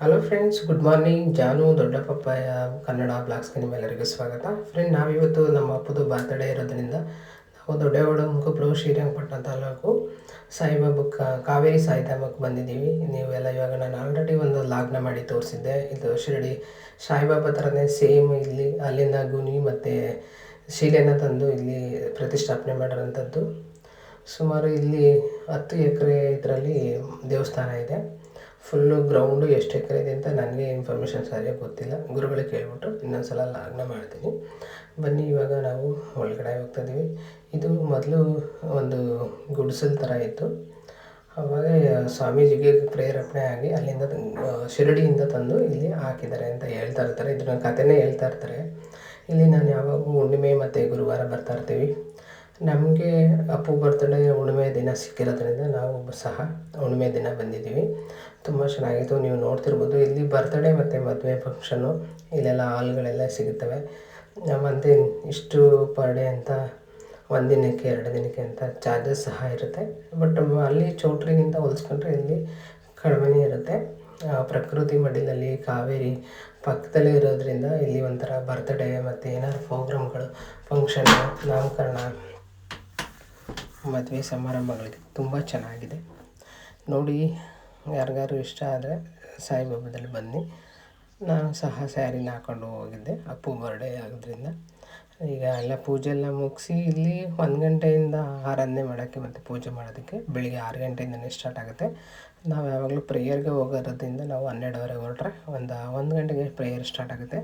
Hello friends good morning ಜಾನು ದೊಡ್ಡ papaya Kannada ಬ್ಲಾಗ್ಸ್ಗೆ ನಿಮ್ಮೆಲ್ಲರಿಗೂ ಸ್ವಾಗತ. ಫ್ರೆಂಡ್ ನಾವಿವತ್ತು ನಮ್ಮ ಅಪ್ಪದು ಬರ್ತ್ಡೇ ಇರೋದ್ರಿಂದ ನಾವು ದೊಡ್ಡಗೌಡ ಶ್ರೀರಂಗಪಟ್ಟಣ ತಾಲೂಕು ಸಾಯಿಬಾಬಾ ಕಾ- ಕಾವೇರಿ ಸಾಯಿಧಾಮಕ್ಕೆ ಬಂದಿದ್ದೀವಿ. ನೀವೆಲ್ಲ ಇವಾಗ ನಾನು ಆಲ್ರೆಡಿ ಒಂದು ಲಾಗ್ನ ಮಾಡಿ ತೋರಿಸಿದ್ದೆ. ಇದು ಶಿರಡಿ ಸಾಯಿಬಾಬಾ ಥರನೇ ಸೇಮ್ ಇಲ್ಲಿ, ಅಲ್ಲಿಂದ ಗುನಿ ಮತ್ತು ಶಿಲೆನ ತಂದು ಇಲ್ಲಿ ಪ್ರತಿಷ್ಠಾಪನೆ ಮಾಡಿರೋಂಥದ್ದು ಸುಮಾರು ಇಲ್ಲಿ ಹತ್ತು ಎಕರೆ ಇದರಲ್ಲಿ ದೇವಸ್ಥಾನ ಇದೆ. ಫುಲ್ಲು ಗ್ರೌಂಡು ಎಷ್ಟು ಎಕರೆ ಇದೆ ಅಂತ ನನಗೆ ಇನ್ಫಾರ್ಮೇಷನ್ ಸರಿಯಾಗಿ ಗೊತ್ತಿಲ್ಲ. ಗುರುಗಳಿಗೆ ಕೇಳಿಬಿಟ್ಟು ಇನ್ನೊಂದು ಸಲ ಲಾಗ್ನ ಮಾಡ್ತೀನಿ. ಬನ್ನಿ, ಇವಾಗ ನಾವು ಒಳಗಡೆ ಹೋಗ್ತಾ ಇದ್ದೀವಿ ಇದು ಮೊದಲು ಒಂದು ಗುಡಿಸಲ್ ಥರ ಇತ್ತು. ಅವಾಗ ಸ್ವಾಮೀಜಿಗೆ ಪ್ರೇರೇಪಣೆ ಆಗಿ ಅಲ್ಲಿಂದ ಶಿರಡಿಯಿಂದ ತಂದು ಇಲ್ಲಿ ಹಾಕಿದ್ದಾರೆ ಅಂತ ಹೇಳ್ತಾ ಇರ್ತಾರೆ. ಇದನ್ನ ಕಥೆನೇ ಹೇಳ್ತಾ ಇರ್ತಾರೆ. ಇಲ್ಲಿ ನಾನು ಯಾವಾಗಲೂ ಹುಣ್ಣಿಮೆ ಮತ್ತು ಗುರುವಾರ ಬರ್ತಾ ಇರ್ತೀವಿ. ನಮಗೆ ಅಪ್ಪು ಬರ್ತ್ಡೇ ಹುಣ್ಣಿಮೆ ದಿನ ಸಿಕ್ಕಿರೋದ್ರಿಂದ ನಾವು ಸಹ ಹುಣ್ಣಿಮೆ ದಿನ ಬಂದಿದ್ದೀವಿ. ತುಂಬ ಚೆನ್ನಾಗಿತ್ತು. ನೀವು ನೋಡ್ತಿರ್ಬೋದು ಇಲ್ಲಿ ಬರ್ತ್ಡೇ ಮತ್ತು ಮದುವೆ ಫಂಕ್ಷನ್ನು. ಇಲ್ಲೆಲ್ಲ ಹಾಲ್ಗಳೆಲ್ಲ ಸಿಗುತ್ತವೆ. ಮತ್ತು ಇಷ್ಟು ಪರ್ ಡೇ ಅಂತ ಒಂದು ದಿನಕ್ಕೆ, ಎರಡು ದಿನಕ್ಕೆ ಅಂತ ಚಾರ್ಜಸ್ ಸಹ ಇರುತ್ತೆ. ಬಟ್ ಅಲ್ಲಿ ಚೌಟ್ರಿಗಿಂತ ಹೋಲಿಸ್ಕೊಂಡ್ರೆ ಇಲ್ಲಿ ಕಡಿಮೆನೇ ಇರುತ್ತೆ. ಪ್ರಕೃತಿ ಮಡಿಲಲ್ಲಿ ಕಾವೇರಿ ಪಕ್ಕದಲ್ಲೇ ಇರೋದ್ರಿಂದ ಇಲ್ಲಿ ಒಂಥರ ಬರ್ತ್ಡೇ ಮತ್ತು ಏನಾದ್ರು ಪ್ರೋಗ್ರಾಮ್ಗಳು, ಫಂಕ್ಷನ್ನು, ನಾಮಕರಣ ಮದುವೆ ಸಮಾರಂಭಗಳಿಗೆ ತುಂಬ ಚೆನ್ನಾಗಿದೆ. ನೋಡಿ, ಯಾರಿಗಾದ್ರೂ ಇಷ್ಟ ಆದರೆ ಸಾಯಿಬಾಬಾದಲ್ಲಿ ಬನ್ನಿ. ನಾನು ಸಹ ಸ್ಯಾರಿನ ಹಾಕ್ಕೊಂಡು ಹೋಗಿದ್ದೆ, ಅಪ್ಪು ಬರ್ಡೇ ಆಗೋದ್ರಿಂದ. ಈಗ ಎಲ್ಲ ಪೂಜೆ ಎಲ್ಲ ಮುಗಿಸಿ ಇಲ್ಲಿ ಒಂದು ಗಂಟೆಯಿಂದ ಆರಾಧನೆ ಮಾಡೋಕ್ಕೆ ಮತ್ತು ಪೂಜೆ ಮಾಡೋದಕ್ಕೆ ಬೆಳಿಗ್ಗೆ ಆರು ಗಂಟೆಯಿಂದನೇ ಸ್ಟಾರ್ಟ್ ಆಗುತ್ತೆ. ನಾವು ಯಾವಾಗಲೂ ಪ್ರೇಯರ್ಗೆ ಹೋಗೋದ್ರಿಂದ ನಾವು ಹನ್ನೆರಡುವರೆಗೆ ಹೊರಟ್ರೆ ಒಂದು ಒಂದು ಗಂಟೆಗೆ ಪ್ರೇಯರ್ ಸ್ಟಾರ್ಟ್ ಆಗುತ್ತೆ.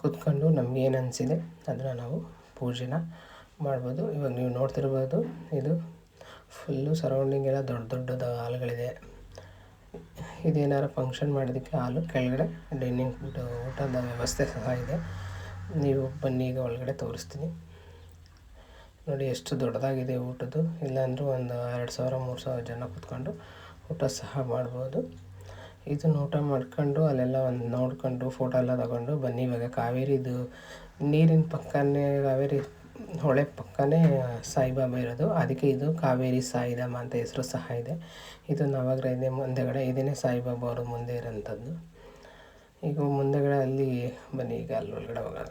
ಕೂತ್ಕೊಂಡು ನಮಗೇನು ಅನಿಸಿದೆ, ಅದನ್ನು ನಾವು ಪೂಜೆನ ಮಾಡ್ಬೋದು. ಇವಾಗ ನೀವು ನೋಡ್ತಿರ್ಬೋದು, ಇದು ಫುಲ್ಲು ಸರೌಂಡಿಂಗ್ ಎಲ್ಲ ದೊಡ್ಡ ದೊಡ್ಡದು ಹಾಲ್ಗಳಿದೆ. ಇದೇನಾರು ಫಂಕ್ಷನ್ ಮಾಡೋದಕ್ಕೆ ಹಾಲು ಕೆಳಗಡೆ ಡೈನಿಂಗ್ ಊಟದ ವ್ಯವಸ್ಥೆ ಸಹ ಇದೆ. ನೀವು ಬನ್ನಿ, ಈಗ ಒಳಗಡೆ ತೋರಿಸ್ತೀನಿ. ನೋಡಿ ಎಷ್ಟು ದೊಡ್ಡದಾಗಿದೆ ಊಟದ್ದು. ಇಲ್ಲಾಂದ್ರೂ ಒಂದು ಎರಡು ಸಾವಿರ, ಮೂರು ಸಾವಿರ ಜನ ಕೂತ್ಕೊಂಡು ಊಟ ಸಹ ಮಾಡ್ಬೋದು. ಇದನ್ನು ಊಟ ಮಾಡ್ಕೊಂಡು ಅಲ್ಲೆಲ್ಲ ಒಂದು ನೋಡ್ಕೊಂಡು ಫೋಟೋ ಎಲ್ಲ ತಗೊಂಡು ಬನ್ನಿ. ಇವಾಗ ಕಾವೇರಿದು ನೀರಿನ ಪಕ್ಕನೇ ಕಾವೇರಿ ಹೊಳೆ ಪಕ್ಕನೇ ಸಾಯಿಬಾಬಾ ಇರೋದು. ಅದಕ್ಕೆ ಇದು ಕಾವೇರಿ ಸಾಯಿಧಾಮ ಅಂತ ಹೆಸರು ಸಹ ಇದೆ. ಇದು ನವಗ್ರಹ ಇದೆ ಮುಂದೆಗಡೆ ಇದೇ ಸಾಯಿಬಾಬಾ ಅವರು ಮುಂದೆ ಇರೋಂಥದ್ದು. ಈಗ ಮುಂದೆಗಡೆ ಅಲ್ಲಿ ಬನ್ನಿ, ಈಗ ಅಲ್ಲಿ ಒಳಗಡೆ ಹೋಗೋಣ.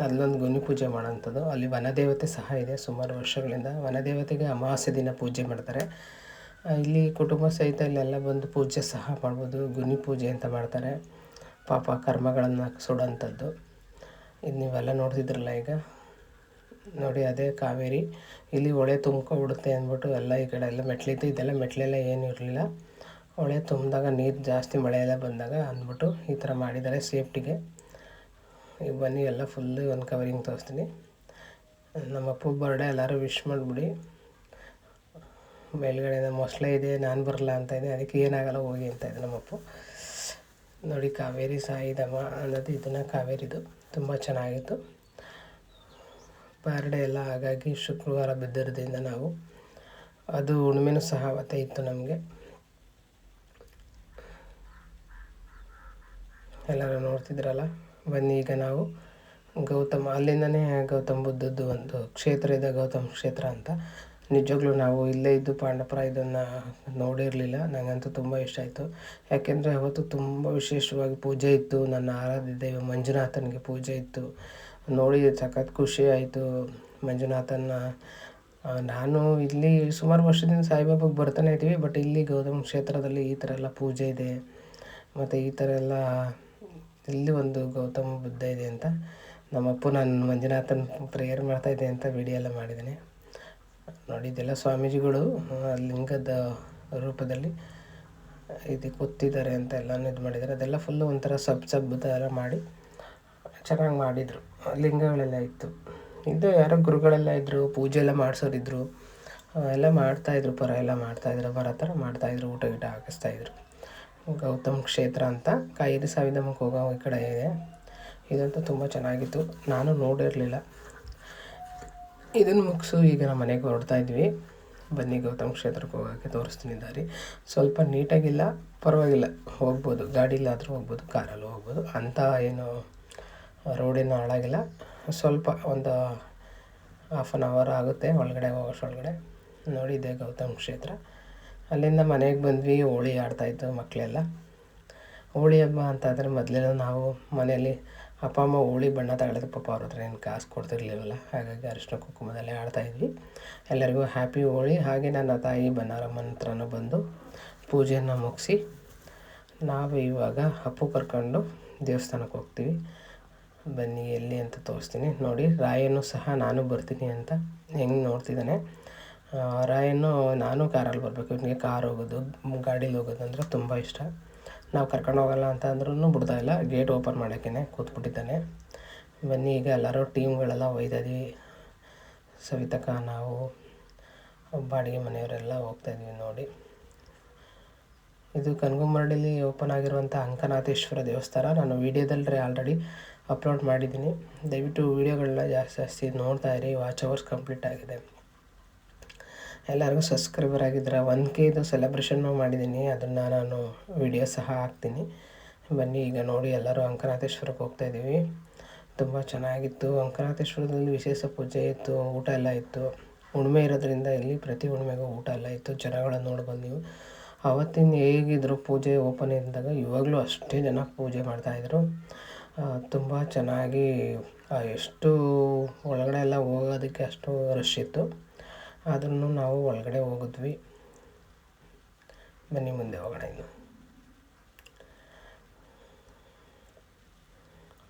ಅಲ್ಲೊಂದು ಗುನಿ ಪೂಜೆ ಮಾಡೋಂಥದ್ದು ಅಲ್ಲಿ ವನದೇವತೆ ಸಹ ಇದೆ. ಸುಮಾರು ವರ್ಷಗಳಿಂದ ವನದೇವತೆಗೆ ಅಮಾವಾಸ್ಯ ದಿನ ಪೂಜೆ ಮಾಡ್ತಾರೆ. ಇಲ್ಲಿ ಕುಟುಂಬ ಸಹಿತ ಇಲ್ಲೆಲ್ಲ ಬಂದು ಪೂಜೆ ಸಹ ಮಾಡ್ಬೋದು. ಗುನಿ ಪೂಜೆ ಅಂತ ಮಾಡ್ತಾರೆ. ಪಾಪ ಕರ್ಮಗಳನ್ನು ಸುಡೋಂಥದ್ದು. ಇದು ನೀವೆಲ್ಲ ನೋಡ್ತಿದ್ರಲ್ಲ ಈಗ. ನೋಡಿ, ಅದೇ ಕಾವೇರಿ. ಇಲ್ಲಿ ಹೊಳೆ ತುಂಬ್ಕೊಬಿಡುತ್ತೆ ಅಂದ್ಬಿಟ್ಟು ಎಲ್ಲ ಈ ಕಡೆ ಎಲ್ಲ ಮೆಟ್ಲಿತ್ತು ಇದೆಲ್ಲ ಮೆಟ್ಲೆಲ್ಲ ಏನೂ ಇರಲಿಲ್ಲ. ಹೊಳೆ ತುಂಬಿದಾಗ ನೀರು ಜಾಸ್ತಿ ಮಳೆ ಎಲ್ಲ ಬಂದಾಗ ಅಂದ್ಬಿಟ್ಟು ಈ ಥರ ಮಾಡಿದ್ದಾರೆ ಸೇಫ್ಟಿಗೆ. ಈಗ ಬನ್ನಿ, ಎಲ್ಲ ಫುಲ್ಲು ಒಂದು ಕವರಿಂಗ್ ತೋರಿಸ್ತೀನಿ. ನಮ್ಮ ಅಪ್ಪ ಬರ್ಡೇ ಎಲ್ಲರೂ ವಿಶ್ ಮಾಡಿಬಿಡಿ. ಮೇಲ್ಗಡೆಯಿಂದ ಮೊಸಳೆ ಇದೆ, ನಾನು ಬರಲ್ಲ ಅಂತ ಇದೆ, ಅದಕ್ಕೆ ಏನಾಗಲ್ಲ, ಹೋಗಿ ಅಂತ ಇದೆ ನಮ್ಮಪ್ಪು ನೋಡಿ, ಕಾವೇರಿ ಸಾಯಿದಮ್ಮ ಅನ್ನೋದು ಇದನ್ನು ಕಾವೇರಿದು. ತುಂಬ ಚೆನ್ನಾಗಿತ್ತು. ಬರ್ಡೇ ಎಲ್ಲ ಹಾಗಾಗಿ ಶುಕ್ರವಾರ ಬಿದ್ದಿರೋದ್ರಿಂದ ನಾವು ಅದು ಹುಣ್ಣಿಮೆನೂ ಸಹ ಅವತ್ತೇ ಇತ್ತು ನಮಗೆ. ಎಲ್ಲರೂ ನೋಡ್ತಿದ್ರಲ್ಲ? ಬನ್ನಿ ಈಗ ನಾವು ಗೌತಮ, ಅಲ್ಲಿಂದನೇ ಗೌತಮ್ ಬುದ್ಧದ್ದು ಒಂದು ಕ್ಷೇತ್ರ ಇದೆ, ಗೌತಮ್ ಕ್ಷೇತ್ರ ಅಂತ. ನಿಜವಾಗ್ಲೂ ನಾವು ಇಲ್ಲೇ ಇದ್ದು ಪಾಂಡಪುರ ಇದನ್ನು ನೋಡಿರಲಿಲ್ಲ. ನನಗಂತೂ ತುಂಬ ಇಷ್ಟ ಆಯಿತು. ಯಾಕೆಂದರೆ ಅವತ್ತು ತುಂಬ ವಿಶೇಷವಾಗಿ ಪೂಜೆ ಇತ್ತು. ನನ್ನ ಆರಾಧ್ಯ ದೈವ ಮಂಜುನಾಥನಿಗೆ ಪೂಜೆ ಇತ್ತು. ನೋಡಿ ಸಖತ್ ಖುಷಿ ಆಯಿತು. ಮಂಜುನಾಥನ ನಾನು ಇಲ್ಲಿ ಸುಮಾರು ವರ್ಷದಿಂದ ಸಾಯಿಬಾಬಾಗೆ ಬರ್ತಾನೆ ಇದ್ದೀವಿ, ಬಟ್ ಇಲ್ಲಿ ಗೌತಮ್ ಕ್ಷೇತ್ರದಲ್ಲಿ ಈ ಥರ ಎಲ್ಲ ಪೂಜೆ ಇದೆ. ಮತ್ತು ಈ ಥರ ಎಲ್ಲ ಇಲ್ಲಿ ಒಂದು ಗೌತಮ ಬುದ್ಧ ಇದೆ ಅಂತ ನಮ್ಮಪ್ಪ, ನಾನು ಮಂಜುನಾಥನ್ ಪ್ರೇಯರ್ ಮಾಡ್ತಾಯಿದ್ದೆ ಅಂತ ವಿಡಿಯೋ ಎಲ್ಲ ಮಾಡಿದ್ದೀನಿ. ನೋಡಿ, ಇದೆಲ್ಲ ಸ್ವಾಮೀಜಿಗಳು ಲಿಂಗದ ರೂಪದಲ್ಲಿ ಇದು ಕೂತಿದ್ದಾರೆ ಅಂತ ಎಲ್ಲನೂ ಇದು ಮಾಡಿದ್ದಾರೆ. ಅದೆಲ್ಲ ಫುಲ್ಲು ಒಂಥರ ಸಬ್ ಸಬ್ ಥರ ಮಾಡಿ ಚೆನ್ನಾಗಿ ಮಾಡಿದರು. ಲಿಂಗಗಳೆಲ್ಲ ಇತ್ತು. ಇದು ಯಾರೋ ಗುರುಗಳೆಲ್ಲ ಇದ್ದರು ಪೂಜೆ ಎಲ್ಲ ಮಾಡಿಸೋರಿದ್ರು. ಎಲ್ಲ ಮಾಡ್ತಾಯಿದ್ರು ಪರ ಎಲ್ಲ ಮಾಡ್ತಾಯಿದ್ರು ಬರೋ ಥರ ಮಾಡ್ತಾಯಿದ್ರು ಊಟ ಗೀಟ ಹಾಕಿಸ್ತಾಯಿದ್ರು ಗೌತಮ್ ಕ್ಷೇತ್ರ ಅಂತ ಕಾಯಿರಿ ಸಾವಿಧಾಮಕ್ಕೆ ಹೋಗೋ ಈ ಕಡೆ ಇದೆ. ಇದಂತೂ ತುಂಬ ಚೆನ್ನಾಗಿತ್ತು. ನಾನು ನೋಡಿರಲಿಲ್ಲ. ಇದನ್ನು ಮುಗಿಸು, ಈಗ ನಮ್ಮ ಮನೆಗೆ ಹೊರಡ್ತಾ ಇದ್ವಿ. ಬನ್ನಿ, ಗೌತಮ್ ಕ್ಷೇತ್ರಕ್ಕೆ ಹೋಗೋಕ್ಕೆ ತೋರಿಸ್ತೀನಿ ದಾರಿ. ಸ್ವಲ್ಪ ನೀಟಾಗಿಲ್ಲ, ಪರವಾಗಿಲ್ಲ. ಹೋಗ್ಬೋದು ಗಾಡಿಲಾದರೂ ಹೋಗ್ಬೋದು, ಕಾರಲ್ಲೂ ಹೋಗ್ಬೋದು. ಅಂಥ ಏನು ರೋಡೇನು ಹಾಳಾಗಿಲ್ಲ. ಸ್ವಲ್ಪ ಒಂದು ಹಾಫ್ ಆನ್ ಅವರ್ ಆಗುತ್ತೆ ಒಳಗಡೆ ನೋಡಿ ನೋಡಿದ್ದೆ ಗೌತಮ್ ಕ್ಷೇತ್ರ. ಅಲ್ಲಿಂದ ಮನೆಗೆ ಬಂದ್ವಿ, ಹೋಳಿ ಆಡ್ತಾಯಿದ್ದು ಮಕ್ಕಳೆಲ್ಲ ಹೋಳಿ ಹಬ್ಬ ಅಂತಂದರೆ ಮೊದಲೆಲ್ಲ ನಾವು ಮನೆಯಲ್ಲಿ ಅಪ್ಪ, ಅಮ್ಮ ಹೋಳಿ ಬಣ್ಣ ತಗೊಳ್ಳೋದು ಪಾಪ ಅವ್ರ ಹತ್ರ ಏನು ಕಾಸು ಕೊಡ್ತಿರ್ಲಿಲ್ಲವಲ್ಲ ಹಾಗಾಗಿ ಅರಿಶಿನ ಕುಂಕುಮದಲ್ಲೇ ಆಡ್ತಾಯಿದ್ವಿ ಎಲ್ಲರಿಗೂ ಹ್ಯಾಪಿ ಹೋಳಿ. ಹಾಗೆ ನನ್ನ ತಾಯಿ ಬನ್ನಾರಮ್ಮನ ಹತ್ರನೂ ಬಂದು ಪೂಜೆಯನ್ನು ಮುಗಿಸಿ ನಾವು ಇವಾಗ ಅಪ್ಪು ಕರ್ಕೊಂಡು ದೇವಸ್ಥಾನಕ್ಕೆ ಹೋಗ್ತೀವಿ. ಬನ್ನಿ ಎಲ್ಲಿ ಅಂತ ತೋರಿಸ್ತೀನಿ. ನೋಡಿ, ರಾಯನು ಸಹ ನಾನು ಬರ್ತೀನಿ ಅಂತ ಹೆಂಗೆ ನೋಡ್ತಿದ್ದಾನೆ. ರಾಯನು ನಾನು ಕಾರಲ್ಲಿ ಬರಬೇಕು. ಇವನಿಗೆ ಕಾರ್ ಹೋಗೋದು, ಗಾಡೀಲಿ ಹೋಗೋದು ಅಂದರೆ ತುಂಬ ಇಷ್ಟ. ನಾವು ಕರ್ಕೊಂಡು ಹೋಗಲ್ಲ ಅಂತ ಅಂದ್ರೂ ಬಿಡ್ತಾ ಇಲ್ಲ. ಗೇಟ್ ಓಪನ್ ಮಾಡೋಕ್ಕೇ ಕೂತ್ಬಿಟ್ಟಿದ್ದಾನೆ. ಬನ್ನಿ, ಈಗ ಎಲ್ಲರೂ ಟೀಮ್ಗಳೆಲ್ಲ ಒಯ್ದಿದ್ದೀವಿ ಸವಿತಕ್ಕ ನಾವು, ಬಾಡಿಗೆ ಮನೆಯವರೆಲ್ಲ ಹೋಗ್ತಾಯಿದ್ವಿ ನೋಡಿ. ಇದು ಕನಗುಮರಡಿಲಿ ಓಪನ್ ಆಗಿರುವಂಥ ಅಂಕನಾಥೇಶ್ವರ ದೇವಸ್ಥಾನ. ನಾನು ವೀಡಿಯೋದಲ್ಲಿ ಆಲ್ರೆಡಿ ಅಪ್ಲೋಡ್ ಮಾಡಿದ್ದೀನಿ. ದಯವಿಟ್ಟು ವೀಡಿಯೋಗಳನ್ನ ಜಾಸ್ತಿ ಜಾಸ್ತಿ ನೋಡ್ತಾ ಇರಿ. ವಾಚ್ ಅವರ್ಸ್ ಕಂಪ್ಲೀಟ್ ಆಗಿದೆ. ಎಲ್ಲರಿಗೂ ಸಬ್ಸ್ಕ್ರೈಬರ್ ಆಗಿದ್ದರೆ ಒನ್ ಕೆದು ಸೆಲೆಬ್ರೇಷನ್ನು ಮಾಡಿದ್ದೀನಿ. ಅದನ್ನು ನಾನು ವಿಡಿಯೋ ಸಹ ಹಾಕ್ತೀನಿ. ಬನ್ನಿ, ಈಗ ನೋಡಿ ಎಲ್ಲರೂ ಅಂಕನಾಥೇಶ್ವರಕ್ಕೆ ಹೋಗ್ತಾ ಇದ್ದೀವಿ ತುಂಬ ಚೆನ್ನಾಗಿತ್ತು. ಅಂಕನಾಥೇಶ್ವರದಲ್ಲಿ ವಿಶೇಷ ಪೂಜೆ ಇತ್ತು, ಊಟ ಎಲ್ಲ ಇತ್ತು. ಹುಣ್ಮೆ ಇರೋದ್ರಿಂದ ಇಲ್ಲಿ ಪ್ರತಿ ಹುಣ್ಮೆಗೂ ಊಟ ಎಲ್ಲ ಇತ್ತು. ಜನಗಳನ್ನು ನೋಡ್ಬೋದು ನೀವು. ಅವತ್ತಿನ ಹೇಗಿದ್ರು ಪೂಜೆ ಓಪನ್ ಇದ್ದಾಗ ಇವಾಗಲೂ ಅಷ್ಟೇ ಜನ ಪೂಜೆ ಮಾಡ್ತಾಯಿದ್ರು ತುಂಬ ಚೆನ್ನಾಗಿ ಎಷ್ಟು ಒಳಗಡೆ ಎಲ್ಲ ಹೋಗೋದಕ್ಕೆ ಅಷ್ಟು ರಶ್ ಇತ್ತು. ಆದ್ರೂ ನಾವು ಒಳಗಡೆ ಹೋಗಿದ್ವಿ. ಬನ್ನಿ ಮುಂದೆ ಹೋಗೋಣ ಇನ್ನು.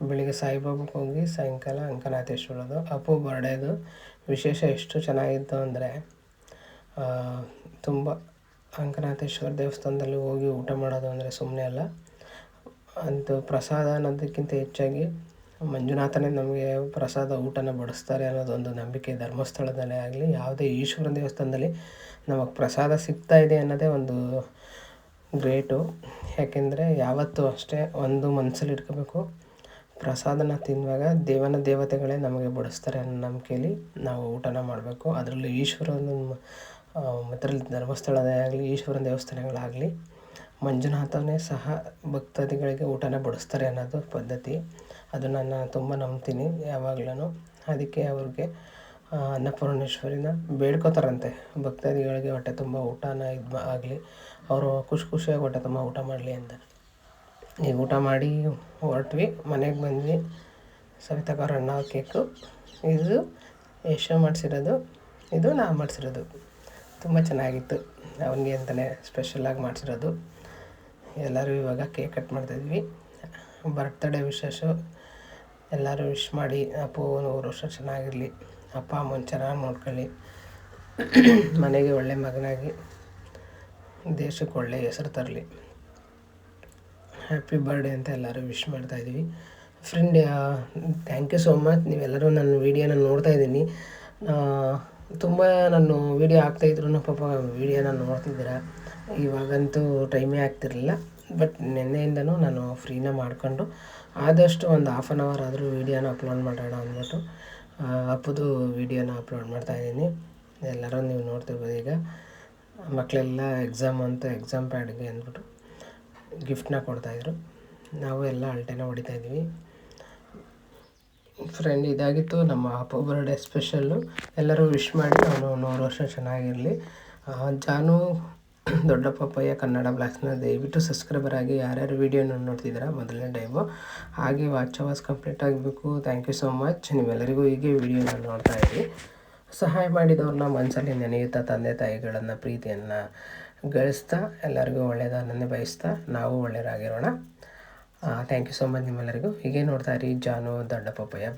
ಬೆಳಿಗ್ಗೆ ಸಾಯಿಬಾಬಾಗೆ ಹೋಗಿ ಸಾಯಂಕಾಲ ಅಂಕನಾಥೇಶ್ವರದು ಅಪ್ಪು ಬರ್ಡೇದು ವಿಶೇಷ ಎಷ್ಟು ಚೆನ್ನಾಗಿತ್ತು ಅಂದರೆ ತುಂಬ ಅಂಕನಾಥೇಶ್ವರ ದೇವಸ್ಥಾನದಲ್ಲಿ ಹೋಗಿ ಊಟ ಮಾಡೋದು ಅಂದರೆ ಸುಮ್ಮನೆ ಅಲ್ಲ. ಅದು ಪ್ರಸಾದ ಅನ್ನೋದಕ್ಕಿಂತ ಹೆಚ್ಚಾಗಿ ಮಂಜುನಾಥನೇ ನಮಗೆ ಪ್ರಸಾದ ಊಟನ ಬಡಿಸ್ತಾರೆ ಅನ್ನೋದೊಂದು ನಂಬಿಕೆ ಧರ್ಮಸ್ಥಳದಲ್ಲೇ ಆಗಲಿ, ಯಾವುದೇ ಈಶ್ವರನ ದೇವಸ್ಥಾನದಲ್ಲಿ ನಮಗೆ ಪ್ರಸಾದ ಸಿಗ್ತಾ ಇದೆ ಅನ್ನೋದೇ ಒಂದು ಗ್ರೇಟು. ಯಾಕೆಂದರೆ ಯಾವತ್ತೂ ಅಷ್ಟೇ ಒಂದು ಮನಸ್ಸಲ್ಲಿ ಇಟ್ಕೋಬೇಕು. ಪ್ರಸಾದನ ತಿನ್ನುವಾಗ ದೇವನ ದೇವತೆಗಳೇ ನಮಗೆ ಬಡಿಸ್ತಾರೆ ಅನ್ನೋ ನಂಬಿಕೆಯಲ್ಲಿ ನಾವು ಊಟನ ಮಾಡಬೇಕು. ಅದರಲ್ಲೂ ಈಶ್ವರನ ಅದರಲ್ಲಿ ಧರ್ಮಸ್ಥಳದೇ ಆಗಲಿ, ಈಶ್ವರನ ದೇವಸ್ಥಾನಗಳಾಗಲಿ ಮಂಜುನಾಥನೇ ಸಹ ಭಕ್ತಾದಿಗಳಿಗೆ ಊಟನ ಬಡಿಸ್ತಾರೆ ಅನ್ನೋದು ಪದ್ಧತಿ. ಅದು ನಾನು ತುಂಬ ನಂಬ್ತೀನಿ. ಯಾವಾಗ್ಲೂ ಅದಕ್ಕೆ ಅವ್ರಿಗೆ ಅನ್ನಪೂರ್ಣೇಶ್ವರಿನ ಬೇಡ್ಕೋತಾರಂತೆ. ಭಕ್ತಾದಿಗಳಿಗೆ ಹೊಟ್ಟೆ ತುಂಬ ಊಟನ ಇದು ಆಗಲಿ. ಅವರು ಖುಷಿ ಖುಷಿಯಾಗಿ ಹೊಟ್ಟೆ ತುಂಬ ಊಟ ಮಾಡಲಿ ಅಂತ. ಈಗ ಊಟ ಮಾಡಿ ಹೊರಟ್ವಿ. ಮನೆಗೆ ಬಂದ್ವಿ. ಸವಿತಾಕಾರ ಅಣ್ಣ ಕೇಕು. ಇದು ಯಶ ಮಾಡಿಸಿರೋದು. ಇದು ನಾ ಮಾಡಿಸಿರೋದು. ತುಂಬ ಚೆನ್ನಾಗಿತ್ತು. ಅವನಿಗೆ ಅಂತಲೇ ಸ್ಪೆಷಲ್ಲಾಗಿ ಮಾಡಿಸಿರೋದು. ಎಲ್ಲರೂ ಇವಾಗ ಕೇಕ್ ಕಟ್ ಮಾಡ್ತಾಯಿದ್ವಿ. ಬರ್ತ್ಡೇ ವಿಶೇಷ ಎಲ್ಲರೂ ವಿಶ್ ಮಾಡಿ ಅಪ್ಪು ನೂರು ವರ್ಷ ಚೆನ್ನಾಗಿರಲಿ. ಅಪ್ಪ, ಅಮ್ಮನ ಚೆನ್ನಾಗಿ ನೋಡ್ಕೊಳ್ಳಿ. ಮನೆಗೆ ಒಳ್ಳೆ ಮಗನಾಗಿ ದೇಶಕ್ಕೆ ಒಳ್ಳೆ ಹೆಸರು ತರಲಿ. ಹ್ಯಾಪಿ ಬರ್ಡೇ ಅಂತ ಎಲ್ಲರೂ ವಿಶ್ ಮಾಡ್ತಾ ಇದ್ದೀವಿ friend thank you so much ನೀವೆಲ್ಲರೂ ನನ್ನ ವೀಡಿಯೋನ ನೋಡ್ತಾ ಇದ್ದೀನಿ. ತುಂಬ ನಾನು ವೀಡಿಯೋ ಹಾಕ್ತಾಯಿದ್ರು ಪಾಪ ವೀಡಿಯೋನ ನೋಡ್ತಿದ್ದೀರಾ? ಇವಾಗಂತೂ ಟೈಮೇ ಆಗ್ತಿರಲಿಲ್ಲ. ಬಟ್ ನಿನ್ನೆಯಿಂದನೂ ನಾನು ಫ್ರೀನ ಮಾಡಿಕೊಂಡು ಆದಷ್ಟು ಒಂದು ಹಾಫ್ ಆನ್ ಅವರ್ ಆದರೂ ವೀಡಿಯೋನ ಅಪ್ಲೋಡ್ ಮಾಡೋಣ ಅಂದ್ಬಿಟ್ಟು ಅಪ್ಪದು ವೀಡಿಯೋನ ಅಪ್ಲೋಡ್ ಮಾಡ್ತಾಯಿದ್ದೀನಿ ಎಲ್ಲರೂ ನೀವು ನೋಡ್ತಿರ್ಬೋದು ಈಗ. ಮಕ್ಕಳೆಲ್ಲ ಎಕ್ಸಾಮ್ ಅಂತ ಎಕ್ಸಾಮ್ ಪ್ಯಾಡ್ಗೆ ಅಂದ್ಬಿಟ್ಟು ಗಿಫ್ಟ್ನ ಕೊಡ್ತಾಯಿದ್ರು ನಾವು ಎಲ್ಲ ಅಲ್ಟೆನ ಹೊಡಿತಾಯಿದ್ವಿ ಫ್ರೆಂಡ್ ಇದಾಗಿತ್ತು, ನಮ್ಮ ಅಪ್ಪು ಬರ್ಡೇ ಸ್ಪೆಷಲ್ಲು ಎಲ್ಲರೂ ವಿಶ್ ಮಾಡಿ ಅವನು ನೂರು ವರ್ಷ ಚೆನ್ನಾಗಿರಲಿ. ಜಾನು ದೊಡ್ಡ ಪಪ್ಪಯ್ಯ ಕನ್ನಡ ಬ್ಲಾಕ್ಸ್ನ ದಯವಿಟ್ಟು ಸಬ್ಸ್ಕ್ರೈಬರ್ ಆಗಿ ಯಾರ್ಯಾರು ವೀಡಿಯೋನ ನೋಡ್ತಿದ್ದೀರಾ, ಮೊದಲನೇ ಟೈಮು ಹಾಗೆ ವಾಚ್ ಅವರ್ಸ್ ಕಂಪ್ಲೀಟ್ ಆಗಬೇಕು. ಥ್ಯಾಂಕ್ ಯು ಸೋ ಮಚ್ ನೀವೆಲ್ಲರಿಗೂ ಹೀಗೆ ವೀಡಿಯೋನ ನೋಡ್ತಾ ಇರಿ. ಸಹಾಯ ಮಾಡಿದವ್ರನ್ನ ಮನಸ್ಸಲ್ಲಿ ನೆನೆಯುತ್ತಾ ತಂದೆ ತಾಯಿಗಳನ್ನು ಪ್ರೀತಿಯನ್ನು ಗಳಿಸ್ತಾ, ಎಲ್ಲರಿಗೂ ಒಳ್ಳೆಯದನ್ನೇ ಬಯಸ್ತಾ ನಾವು ಒಳ್ಳೆಯರಾಗಿರೋಣ. ಥ್ಯಾಂಕ್ ಯು ಸೊ ಮಚ್ ನಿಮ್ಮೆಲ್ಲರಿಗೂ. ಹೀಗೆ ನೋಡ್ತಾ ಇರಿ ಜಾನು ದೊಡ್ಡ ಪಪ್ಪಯ್ಯ